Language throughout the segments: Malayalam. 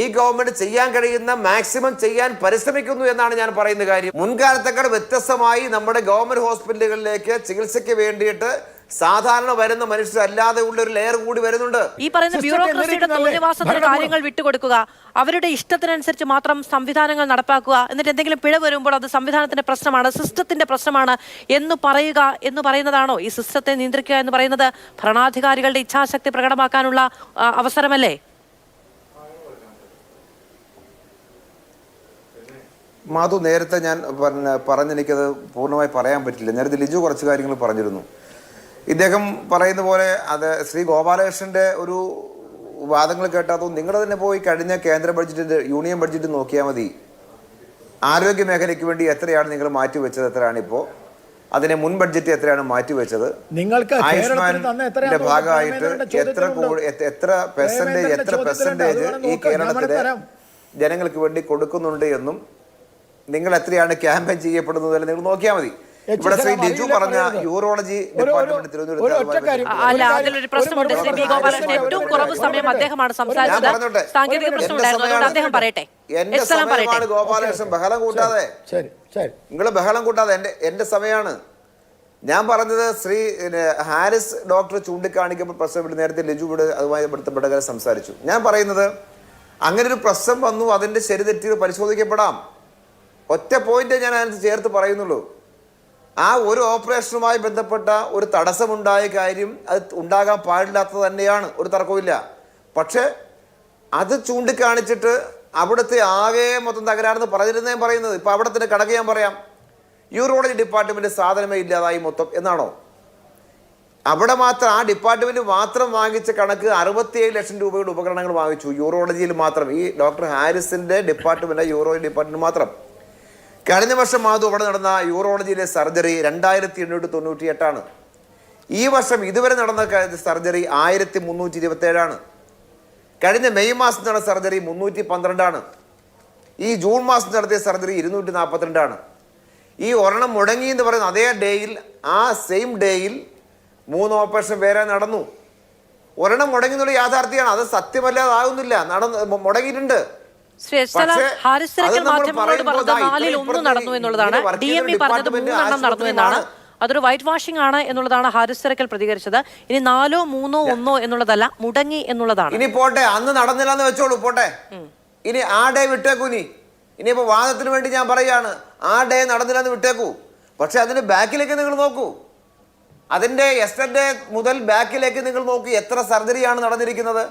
ഈ ഗവൺമെന്റ് ചെയ്യാൻ കഴിയുന്ന മാക്സിമം ചെയ്യാൻ പരിശ്രമിക്കുന്നു എന്നാണ് ഞാൻ പറയുന്ന കാര്യം. മുൻകാലത്തേക്കാൾ വ്യത്യസ്തമായി നമ്മുടെ ഗവൺമെന്റ് ഹോസ്പിറ്റലുകളിലേക്ക് ചികിത്സയ്ക്ക് വേണ്ടിയിട്ട് സാധാരണ വരുന്ന മനുഷ്യരല്ലാതെ ഉള്ള ഒരു ലെയർ കൂടി വരുന്നുണ്ട്. ഈ പറയുന്ന ബ്യൂറോക്രസിയുടെ തോന്നിവാസത്തിന്? കാര്യങ്ങൾ വിട്ടുകൊടുക്കുക. അവരുടെ ഇഷ്ടത്തിനനുസരിച്ച് മാത്രം സംവിധാനങ്ങൾ നടപ്പാക്കുക. എന്നിട്ട് എന്തെങ്കിലും പിഴ വരുമ്പോൾ അത് സംവിധാനത്തിന്റെ പ്രശ്നമാണ് സിസ്റ്റത്തിന്റെ പ്രശ്നമാണ് എന്ന് പറയുക എന്ന് പറയുന്നതാണോ? ഈ സിസ്റ്റത്തെ നിയന്ത്രിക്കുക എന്ന് പറയുന്നത് ഭരണാധികാരികളുടെ ഇച്ഛാശക്തി പ്രകടമാക്കാനുള്ള അവസരമല്ലേ? മാധു നേരത്തെ ഞാൻ പറഞ്ഞ പറഞ്ഞെനിക്കത് പൂർണമായി പറയാൻ പറ്റില്ല. നേരത്തെ ലിജു കുറച്ച് കാര്യങ്ങൾ പറഞ്ഞിരുന്നു. ഇദ്ദേഹം പറയുന്ന പോലെ അത് ശ്രീ ഗോപാലകൃഷ്ണന്റെ ഒരു വാദങ്ങൾ കേട്ടാത്തോ നിങ്ങൾ തന്നെ പോയി കഴിഞ്ഞ കേന്ദ്ര ബഡ്ജറ്റിന്റെ യൂണിയൻ ബഡ്ജറ്റ് നോക്കിയാൽ മതി. ആരോഗ്യ മേഖലയ്ക്ക് വേണ്ടി എത്രയാണ് നിങ്ങൾ മാറ്റി വെച്ചത് എത്രയാണ് ഇപ്പോൾ അതിനെ മുൻ ബഡ്ജറ്റ് എത്രയാണ് മാറ്റിവെച്ചത് നിങ്ങൾക്ക് ആയുഷ്മാന്റെ ആയുഷ്മാന്റെ ഭാഗമായിട്ട് എത്ര. എത്ര- പെർസെന്റേജ് എത്ര പെർസെന്റേജ് ഈ കേരളത്തിലെ ജനങ്ങൾക്ക് വേണ്ടി കൊടുക്കുന്നുണ്ട് എന്നും നിങ്ങൾ എത്രയാണ് ക്യാമ്പയിൻ ചെയ്യപ്പെടുന്നത് നിങ്ങൾ നോക്കിയാൽ മതി. ഇവിടെ ശ്രീ ഡിജു ലിജു പറഞ്ഞ യൂറോളജി ഡിപ്പാർട്ട്മെന്റ് സാങ്കേതിക എന്റെ സമയമാണ് പറയട്ടെ. എന്റെ എസ് സമയമാണ് ഗോപാലകൃഷ്ണൻ ബഹളം കൂട്ടാതെ. ശരി ശരി. നിങ്ങൾ ബഹളം കൂട്ടാതെ എന്റെ എന്റെ സമയമാണ്. ഞാൻ പറഞ്ഞത് ശ്രീ ഹാരിസ് ഡോക്ടർ ചൂണ്ടിക്കാണിക്കുമ്പോൾ പ്രശ്നം നേരത്തെ ലിജു ഇവിടെ അതുമായി ബന്ധപ്പെട്ട സംസാരിച്ചു. ഞാൻ പറയുന്നത് അങ്ങനെ ഒരു പ്രശ്നം വന്നു അതിന്റെ ശരി തെറ്റുകൾ പരിശോധിക്കപ്പെടാം. ഒറ്റ പോയിന്റ് ഞാൻ അതിനകത്ത് ചേർത്ത് പറയുന്നുള്ളൂ. ആ ഒരു ഓപ്പറേഷനുമായി ബന്ധപ്പെട്ട ഒരു തടസ്സമുണ്ടായ കാര്യം അത് ഉണ്ടാകാൻ പാടില്ലാത്തത് തന്നെയാണ്. ഒരു തർക്കവുമില്ല. പക്ഷേ അത് ചൂണ്ടിക്കാണിച്ചിട്ട് അവിടുത്തെ ആകെ മൊത്തം തകരാറെന്ന് പറഞ്ഞിരുന്നേ പറയുന്നത്. ഇപ്പം അവിടെ തന്നെ കണക്ക് ഞാൻ പറയാം. യൂറോളജി ഡിപ്പാർട്ട്മെന്റ് സാധനമേ ഇല്ലാതായി മൊത്തം എന്നാണോ? അവിടെ മാത്രം ആ ഡിപ്പാർട്ട്മെന്റ് മാത്രം വാങ്ങിച്ച കണക്ക് അറുപത്തിയേഴ് ലക്ഷം രൂപയുടെ ഉപകരണങ്ങൾ വാങ്ങിച്ചു. യൂറോളജിയിൽ മാത്രം. ഈ ഡോക്ടർ ഹാരിസിന്റെ ഡിപ്പാർട്ട്മെന്റ് യൂറോളജി ഡിപ്പാർട്ട്മെന്റ് മാത്രം. കഴിഞ്ഞ വർഷം മാധു അവിടെ നടന്ന യൂറോളജിയിലെ സർജറി രണ്ടായിരത്തി എണ്ണൂറ്റി തൊണ്ണൂറ്റി എട്ടാണ് ഈ വർഷം ഇതുവരെ നടന്ന സർജറി ആയിരത്തി മുന്നൂറ്റി ഇരുപത്തി ഏഴാണ് കഴിഞ്ഞ മെയ് മാസം നടന്ന സർജറി മുന്നൂറ്റി പന്ത്രണ്ടാണ് ഈ ജൂൺ മാസം നടത്തിയ സർജറി ഇരുന്നൂറ്റി നാൽപ്പത്തിരണ്ടാണ് ഈ ഒരെണ്ണം മുടങ്ങി എന്ന് പറയുന്ന അതേ ഡേയിൽ ആ സെയിം ഡേയിൽ മൂന്ന് ഓപ്പറേഷൻ വേറെ നടന്നു. ഒരെണ്ണം മുടങ്ങി എന്നുള്ള യാഥാർത്ഥ്യമാണ്. അത് സത്യമല്ലാതാകുന്നില്ല നടന്ന് മുടങ്ങിയിട്ടുണ്ട്. ശ്രീ ഹാരിസ് തിരക്കൽ മാധ്യമങ്ങളോട് പറഞ്ഞത് നാലിൽ ഒന്ന് നടന്നു എന്നുള്ളതാണ്. ഇങ്ങനെ ഡി എം ഇ പറഞ്ഞത് മൂന്നെണ്ണം നടന്നു എന്നാണ്. അതൊരു വൈറ്റ് വാഷിംഗ് ആണ് എന്നുള്ളതാണ് ഹാരിസ് തിരക്കൽ പ്രതികരിച്ചത്. ഇനി നാലോ മൂന്നോ ഒന്നോ എന്നുള്ളതല്ല മുടങ്ങി എന്നുള്ളതാണ്. ഇനി പോട്ടെ അന്ന് നടന്നില്ല എന്ന് വെച്ചോളൂ പോട്ടെ. ഇനി ആ ഡേ വിട്ടേക്കൂ ഇനി. ഇനിയിപ്പോ വാദത്തിന് വേണ്ടി ഞാൻ പറയാണ് ആ ഡേ നടന്നില്ല എന്ന് വിട്ടേക്കൂ. പക്ഷെ അതിന്റെ ബാക്കിലേക്ക് നിങ്ങൾ നോക്കൂ. അതിന്റെ എസ്റ്റർഡേ മുതൽ ബാക്കിലേക്ക് നിങ്ങൾ നോക്കൂ എത്ര സർജറിയാണ് നടന്നിരിക്കുന്നത്.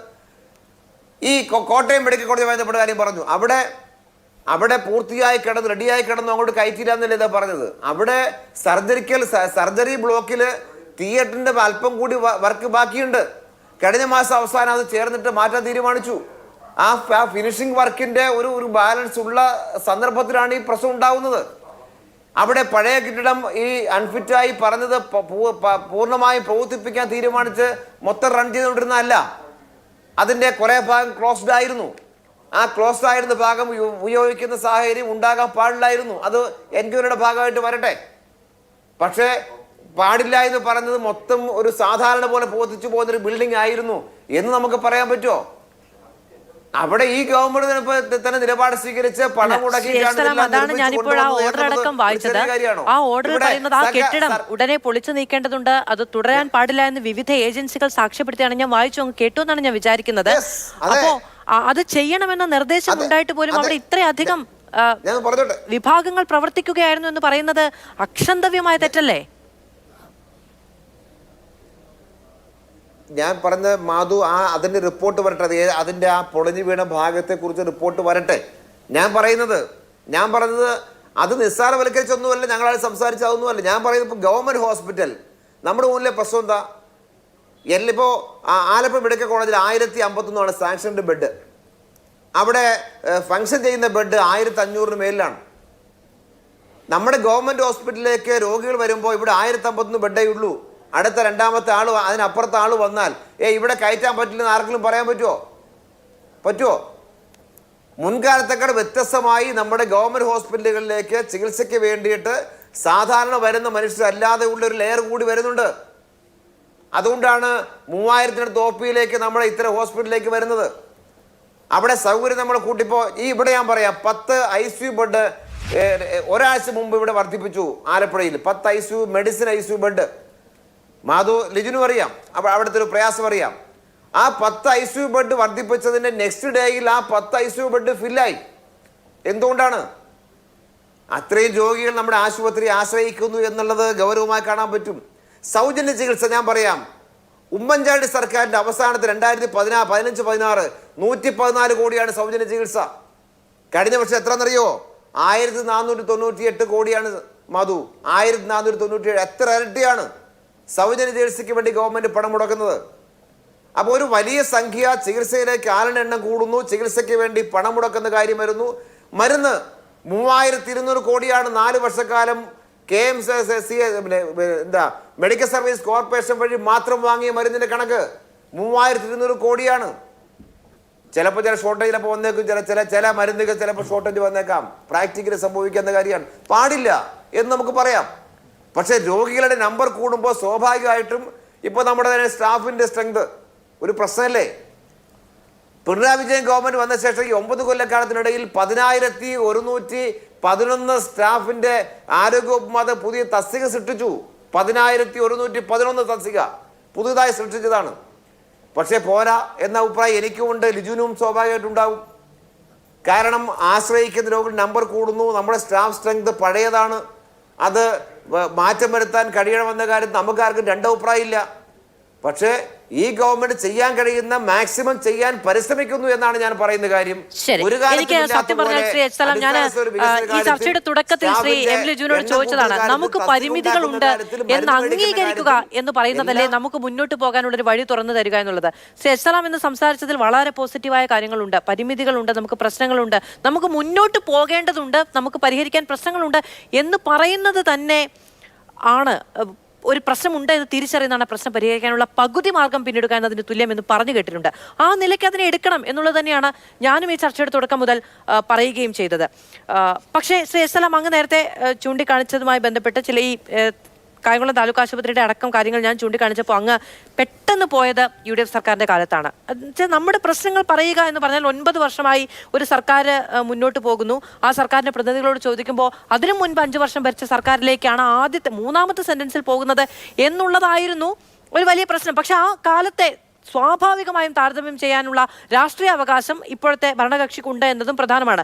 ഈ കോട്ടയം മെഡിക്കൽ കോളേജ് ബന്ധപ്പെട്ട കാര്യം പറഞ്ഞു. അവിടെ അവിടെ പൂർത്തിയായി കിടന്ന് റെഡിയായി കിടന്ന് അങ്ങോട്ട് കയറ്റിയില്ല ഇതാ പറഞ്ഞത്. അവിടെ സർജറിക്കൽ സർജറി ബ്ലോക്കിൽ തിയേറ്ററിന്റെ അല്പം കൂടി വർക്ക് ബാക്കിയുണ്ട്. കഴിഞ്ഞ മാസം അവസാനം അത് ചേർന്നിട്ട് മാറ്റാൻ തീരുമാനിച്ചു. ആ ഫിനിഷിംഗ് വർക്കിന്റെ ഒരു ഒരു ബാലൻസ് ഉള്ള സന്ദർഭത്തിലാണ് ഈ പ്രശ്നം ഉണ്ടാവുന്നത്. അവിടെ പഴയ കെട്ടിടം ഈ അൺഫിറ്റായി പറഞ്ഞത് പൂർണമായും പ്രവർത്തിപ്പിക്കാൻ തീരുമാനിച്ച് മൊത്തം റൺ ചെയ്തുകൊണ്ടിരുന്നതല്ല. അതിന്റെ കുറേ ഭാഗം ക്ലോസ്ഡ് ആയിരുന്നു. ആ ക്ലോസ്ഡ് ആയിരുന്ന ഭാഗം ഉപയോഗിക്കുന്ന സാഹചര്യം ഉണ്ടാകാൻ പാടില്ലായിരുന്നു. അത് എൻക്വയറിയുടെ ഭാഗമായിട്ട് വരട്ടെ. പക്ഷേ പാടില്ല എന്ന് പറഞ്ഞത് മൊത്തം ഒരു സാധാരണ പോലെ പോത്തിച്ചു പോകുന്നൊരു ബിൽഡിംഗ് ആയിരുന്നു. എന്ന് നമുക്ക് പറയാൻ പറ്റുമോ അവിടെ ഈ ഗവൺമെന്റ് തന്നെ നിലപാട് സ്വീകരിച്ച് പണം മുടക്കി അതാണ് ഞാനിപ്പോൾ ആ ഓർഡർ അടക്കം വായിച്ചത്. ആ ഓർഡർ പറയുന്നത് ആ കെട്ടിടം ഉടനെ പൊളിച്ചു നീക്കേണ്ടതുണ്ട്. അത് തുടരാൻ പാടില്ല എന്ന് വിവിധ ഏജൻസികൾ സാക്ഷ്യപ്പെടുത്തിയാണ് ഞാൻ വായിച്ചു കേട്ടു എന്നാണ് ഞാൻ വിചാരിക്കുന്നത്. അപ്പോ അത് ചെയ്യണമെന്ന നിർദ്ദേശം ഉണ്ടായിട്ട് പോലും അവിടെ ഇത്രയധികം വിഭാഗങ്ങൾ പ്രവർത്തിക്കുകയായിരുന്നു എന്ന് പറയുന്നത് അക്ഷന്തവ്യമായ തെറ്റല്ലേ? ഞാൻ പറഞ്ഞ മാധു ആ അതിന്റെ റിപ്പോർട്ട് വരട്ടെ. അത് ഏ- അതിന്റെ ആ പൊളിഞ്ഞു വീണ ഭാഗത്തെ കുറിച്ച് റിപ്പോർട്ട് വരട്ടെ. ഞാൻ പറയുന്നത് ഞാൻ പറഞ്ഞത് അത് നിസ്സാരവൽക്കരിച്ചൊന്നുമല്ല ഞങ്ങളത് സംസാരിച്ചതൊന്നുമല്ല ഞാൻ പറയുന്നത് ഇപ്പോൾ ഗവൺമെന്റ് ഹോസ്പിറ്റൽ നമ്മുടെ മുന്നിലെ പ്രശ്നം എന്താ? എല്ലിപ്പോ ആ- ആലപ്പുഴ മെഡിക്കൽ കോളേജിൽ ആയിരത്തി അമ്പത്തൊന്നാണ് സാങ്ഷൻഡ് ബെഡ്. അവിടെ ഫങ്ഷൻ ചെയ്യുന്ന ബെഡ് ആയിരത്തി അഞ്ഞൂറിന് മേലിലാണ്. നമ്മുടെ ഗവൺമെന്റ് ഹോസ്പിറ്റലിലേക്ക് രോഗികൾ വരുമ്പോൾ ഇവിടെ ആയിരത്തി അമ്പത്തൊന്ന് ബെഡേ ഉള്ളൂ. അടുത്ത രണ്ടാമത്തെ ആൾ അതിനപ്പുറത്തെ ആൾ വന്നാൽ ഏ ഇവിടെ കയറ്റാൻ പറ്റില്ലെന്ന് ആർക്കെങ്കിലും പറയാൻ പറ്റുമോ പറ്റുമോ മുൻകാലത്തെക്കാൾ വ്യത്യസ്തമായി നമ്മുടെ ഗവൺമെന്റ് ഹോസ്പിറ്റലുകളിലേക്ക് ചികിത്സയ്ക്ക് വേണ്ടിയിട്ട് സാധാരണ വരുന്ന മനുഷ്യരല്ലാതെ ഉള്ള ഒരു ലെയർ കൂടി വരുന്നുണ്ട്. അതുകൊണ്ടാണ് മൂവായിരത്തിനടുത്ത് ഒ പിയിലേക്ക് നമ്മൾ ഇത്തരം ഹോസ്പിറ്റലിലേക്ക് വരുന്നത്. അവിടെ സൗകര്യം നമ്മൾ കൂട്ടിപ്പോ ഈ ഇവിടെ ഞാൻ പറയാം പത്ത് ഐ സി യു ബെഡ് ഒരാഴ്ച മുമ്പ് ഇവിടെ വർദ്ധിപ്പിച്ചു ആലപ്പുഴയിൽ. പത്ത് I C U medicine I C U bed. Madhu ലിജുനും അറിയാം. അപ്പോൾ അവിടുത്തെ ഒരു പ്രയാസം അറിയാം. ആ പത്ത് ഐ സി യു ബെഡ് വർദ്ധിപ്പിച്ചതിന്റെ നെക്സ്റ്റ് ഡേയിൽ ആ പത്ത് ഐ സി യു ബെഡ് ഫില്ലായി. എന്തുകൊണ്ടാണ്? അത്രയും രോഗികൾ നമ്മുടെ ആശുപത്രി ആശ്രയിക്കുന്നു എന്നുള്ളത് ഗൗരവമായി കാണാൻ പറ്റും. സൗജന്യ ചികിത്സ ഞാൻ പറയാം. ഉമ്മൻചാണ്ടി സർക്കാരിന്റെ അവസാനത്തെ രണ്ടായിരത്തി പതിനാ പതിനഞ്ച് പതിനാറ് നൂറ്റി പതിനാല് കോടിയാണ് സൗജന്യ ചികിത്സ. കഴിഞ്ഞ വർഷം എത്രയെന്നറിയോ ആയിരത്തി നാനൂറ്റി തൊണ്ണൂറ്റി എട്ട് കോടിയാണ് മധു. ആയിരത്തി നാനൂറ്റി തൊണ്ണൂറ്റി ഏഴ് എത്ര ഇരട്ടിയാണ്? സൗജന്യ ചികിത്സയ്ക്ക് വേണ്ടി ഗവൺമെന്റ് പണം മുടക്കുന്നത്. അപ്പോൾ ഒരു വലിയ സംഖ്യ ചികിത്സയിലേക്ക് ആളിന് എണ്ണം കൂടുന്നു. ചികിത്സയ്ക്ക് വേണ്ടി പണം മുടക്കുന്ന കാര്യം വരുന്നു. മരുന്ന് മൂവായിരത്തി ഇരുന്നൂറ് കോടിയാണ് നാല് വർഷക്കാലം കെ എം സി എന്താ മെഡിക്കൽ സർവീസ് കോർപ്പറേഷൻ വഴി മാത്രം വാങ്ങിയ മരുന്നിന്റെ കണക്ക് മൂവായിരത്തി ഇരുന്നൂറ് കോടിയാണ്. ചിലപ്പോൾ ചില ഷോർട്ടേജ് ചിലപ്പോൾ വന്നേക്കും. ചില ചില ചില മരുന്നുകൾ ചിലപ്പോൾ ഷോർട്ടേജ് വന്നേക്കാം. പ്രാക്ടിക്കലി സംഭവിക്കുന്ന കാര്യമാണ്. പാടില്ല എന്ന് നമുക്ക് പറയാം. പക്ഷേ രോഗികളുടെ നമ്പർ കൂടുമ്പോൾ സ്വാഭാവികമായിട്ടും ഇപ്പോൾ നമ്മുടെ തന്നെ സ്റ്റാഫിന്റെ സ്ട്രെങ്ത് ഒരു പ്രശ്നമല്ലേ? പിണറായി വിജയൻ ഗവൺമെന്റ് വന്ന ശേഷം ഈ ഒമ്പത് കൊല്ലക്കാലത്തിനിടയിൽ പതിനായിരത്തി ഒരുന്നൂറ്റി പതിനൊന്ന് സ്റ്റാഫിന്റെ ആരോഗ്യവകുപ്പ് മാത്രം പുതിയ തസ്തിക സൃഷ്ടിച്ചു. പതിനായിരത്തി ഒരുന്നൂറ്റി പതിനൊന്ന് തസ്തിക പുതുതായി സൃഷ്ടിച്ചതാണ്. പക്ഷേ പോരാ എന്ന അഭിപ്രായം എനിക്കുമുണ്ട് ലിജുനും സ്വാഭാവികമായിട്ടുണ്ടാവും. കാരണം ആശ്രയിക്കുന്ന രോഗികൾ നമ്പർ കൂടുന്നു നമ്മുടെ സ്റ്റാഫ് സ്ട്രെങ്ത് പഴയതാണ്. അത് മാറ്റം വരുത്താൻ കഴിയണമെന്ന കാര്യം നമുക്കാർക്കും രണ്ടഭിപ്രായമില്ല പക്ഷേ ഈ ഗവൺമെന്റ് ചെയ്യാൻ കഴിയുന്ന മാക്സിമം ചെയ്യാൻ പരിശ്രമിക്കുന്നു എന്നാണ് ഞാൻ പറയുന്ന കാര്യം. ഒരു ഈ ചർച്ചയുടെ തുടക്കത്തിൽ ശ്രീ എം ലിജുവിനോട് ചോദിച്ചതാണ് നമുക്ക് പരിമിതികൾ ഉണ്ട് എന്ന് അംഗീകരിക്കുക എന്ന് പറയുന്നതല്ലേ നമുക്ക് മുന്നോട്ട് പോകാനുള്ള ഒരു വഴി തുറന്നു തരിക എന്നുള്ളത്? ശ്രീ എച്ച് സലാം എന്ന് സംസാരിച്ചതിൽ വളരെ പോസിറ്റീവായ കാര്യങ്ങളുണ്ട്. പരിമിതികളുണ്ട് നമുക്ക് പ്രശ്നങ്ങളുണ്ട്. നമുക്ക് മുന്നോട്ട് പോകേണ്ടതുണ്ട് നമുക്ക് പരിഹരിക്കാൻ പ്രശ്നങ്ങളുണ്ട് എന്ന് പറയുന്നത് തന്നെ ആണ് ഒരു പ്രശ്നമുണ്ട് എന്ന് തിരിച്ചറിയുന്നതാണ് പ്രശ്നം. പരിഹരിക്കാനുള്ള പകുതി മാർഗം പിന്നിടുക എന്നതിന് തുല്യം എന്ന് പറഞ്ഞു കേട്ടിട്ടുണ്ട്. ആ നിലയ്ക്ക് അതിനെ എടുക്കണം എന്നുള്ളത് തന്നെയാണ് ഞാനും ഈ ചർച്ചയുടെ തുടക്കം മുതൽ പറയുകയും ചെയ്തത്. പക്ഷേ ശ്രീ എസ് എല്ലാം അങ്ങ് നേരത്തെ ചൂണ്ടിക്കാണിച്ചതുമായി ബന്ധപ്പെട്ട് ചില ഈ കായംകുളം താലൂക്ക് ആശുപത്രിയുടെ അടക്കം കാര്യങ്ങൾ ഞാൻ ചൂണ്ടിക്കാണിച്ചപ്പോൾ അങ്ങ് പെട്ടെന്ന് പോയത് യു ഡി എഫ് സർക്കാരിന്റെ കാലത്താണ്. നമ്മുടെ പ്രശ്നങ്ങൾ പറയുക എന്ന് പറഞ്ഞാൽ ഒൻപത് വർഷമായി ഒരു സർക്കാർ മുന്നോട്ട് പോകുന്നു. ആ സർക്കാരിന്റെ പ്രതിനിധികളോട് ചോദിക്കുമ്പോൾ അതിനു മുൻപ് അഞ്ച് വർഷം ഭരിച്ച സർക്കാരിലേക്കാണ് ആദ്യത്തെ മൂന്നാമത്തെ സെന്റൻസിൽ പോകുന്നത് എന്നുള്ളതായിരുന്നു ഒരു വലിയ പ്രശ്നം. പക്ഷെ ആ കാലത്തെ സ്വാഭാവികമായും താരതമ്യം ചെയ്യാനുള്ള രാഷ്ട്രീയ അവകാശം ഇപ്പോഴത്തെ ഭരണകക്ഷിക്കുണ്ട് എന്നതും പ്രധാനമാണ്.